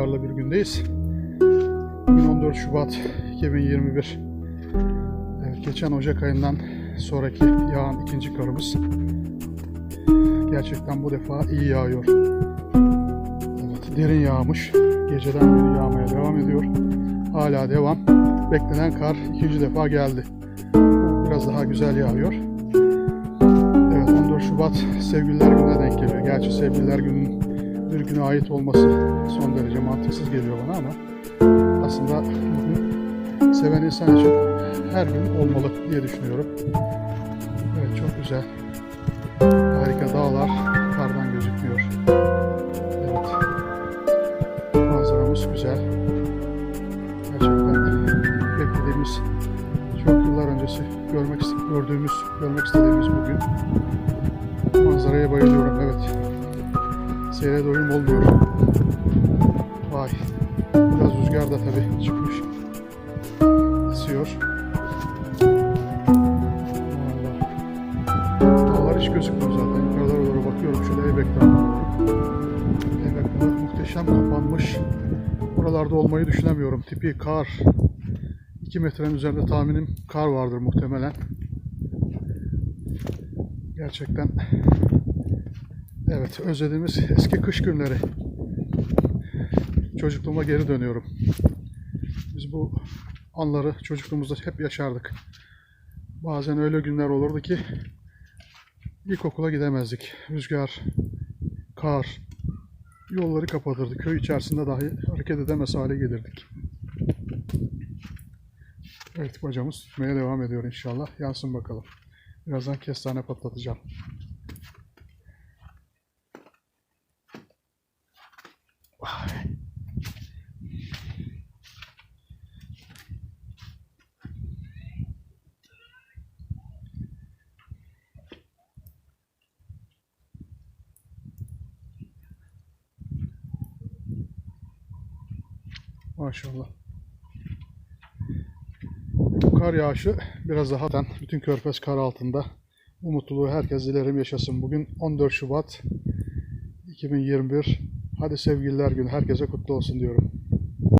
karlı bir gündeyiz. Bugün 14 Şubat 2021. Evet, geçen Ocak ayından sonraki yağan ikinci karımız. Gerçekten bu defa iyi yağıyor. Evet, derin yağmış. Geceden beri yağmaya devam ediyor. Hala devam. Beklenen kar ikinci defa geldi. Biraz daha güzel yağıyor. Evet 14 Şubat Sevgililer Günü'ne denk geliyor. Gerçi Sevgililer Günü'nün bir güne ait olması son derece mantıksız geliyor bana ama aslında seven insan için her gün olmalı diye düşünüyorum. Evet çok güzel. Harika dağlar kardan gözükmüyor. Evet. Manzaramız güzel. Gerçekten beklediğimiz çok yıllar öncesi görmek gördüğümüz, görmek istediğimiz bugün. Manzaraya bayılıyorum evet. Seyre doyum olmuyor. Vay. Biraz rüzgar da tabii çıkmış. Esiyor. Dağlar hiç gözükmüyor zaten. Yukarılara doğru bakıyorum. Şöyle Eybek Dağı'na. Eybek Dağı muhteşem kapanmış. Buralarda olmayı düşünemiyorum. Tipi kar. 2 metrenin üzerinde tahminim kar vardır muhtemelen. Gerçekten evet özlediğimiz eski kış günleri. Çocukluğuma geri dönüyorum. Biz bu anları çocukluğumuzda hep yaşardık. Bazen öyle günler olurdu ki ilkokula gidemezdik. Rüzgar, kar, yolları kapatırdı. Köy içerisinde dahi hareket edemez hale gelirdik. Evet bacamız tutmaya devam ediyor inşallah. Yansın bakalım. Birazdan kestane patlatacağım. Maşallah. Bu kar yağışı biraz daha zaten bütün körfez kar altında. Bu mutluluğu herkes dilerim yaşasın. Bugün 14 Şubat 2021. Hadi sevgililer günü herkese kutlu olsun diyorum.